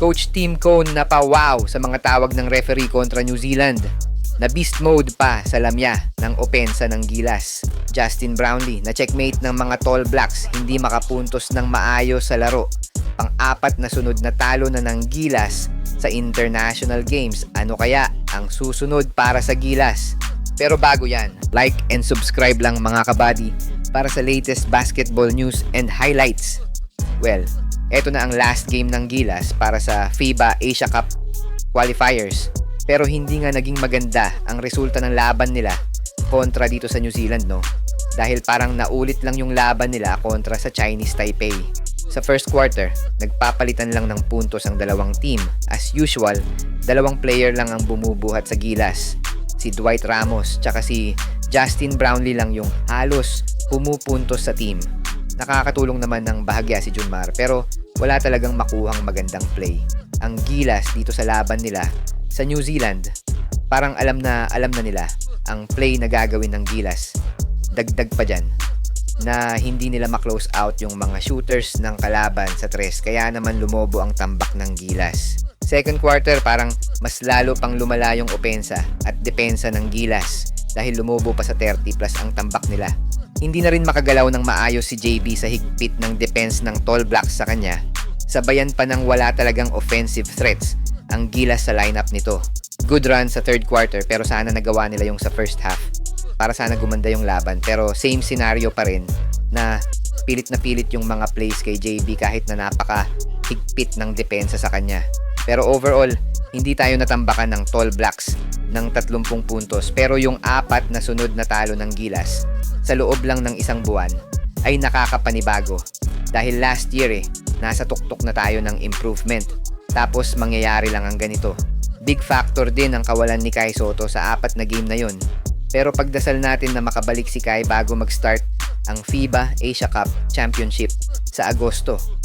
Coach Tim Cone na pa-wow sa mga tawag ng referee kontra New Zealand. Na beast mode pa sa lamya ng opensa ng Gilas. Justin Brownlee na checkmate ng mga Tall Blacks hindi makapuntos ng maayos sa laro. Pang-apat na sunod na talo na ng Gilas sa international games. Ano kaya ang susunod para sa Gilas? Pero bago yan, like and subscribe lang mga kabady para sa latest basketball news and highlights. Well, eto na ang last game ng Gilas para sa FIBA Asia Cup qualifiers. Pero hindi nga naging maganda ang resulta ng laban nila kontra dito sa New Zealand, no? Dahil parang naulit lang yung laban nila kontra sa Chinese Taipei. Sa first quarter, nagpapalitan lang ng puntos ang dalawang team. As usual, dalawang player lang ang bumubuhat sa Gilas. Si Dwight Ramos tsaka si Justin Brownlee lang yung halos pumupuntos sa team. Nakakatulong naman ng bahagya si Junmar pero wala talagang makuhang magandang play. Ang Gilas dito sa laban nila sa New Zealand, parang alam na alam na nila ang play na gagawin ng Gilas. Dagdag pa dyan na hindi nila ma-close out yung mga shooters ng kalaban sa tres kaya naman lumobo ang tambak ng Gilas. Second quarter parang mas lalo pang lumala yung opensa at depensa ng Gilas dahil lumobo pa sa 30 plus ang tambak nila. Hindi na rin makagalaw ng maayos si JB sa higpit ng defense ng Tall Blacks sa kanya. Sabayan pa ng wala talagang offensive threats ang Gilas sa lineup nito. Good run sa third quarter pero sana nagawa nila yung sa first half para sana gumanda yung laban. Pero same scenario pa rin na pilit na pilit yung mga plays kay JB kahit na napaka higpit ng depensa sa kanya. Pero overall, hindi tayo natambakan ng Tall Blacks ng 30 puntos pero yung apat na sunod na talo ng Gilas sa loob lang ng isang buwan ay nakakapanibago. Dahil last year eh, nasa tuktok na tayo ng improvement. Tapos mangyayari lang ang ganito. Big factor din ang kawalan ni Kai Soto sa apat na game na yon. Pero pagdasal natin na makabalik si Kai bago mag-start ang FIBA Asia Cup Championship sa Agosto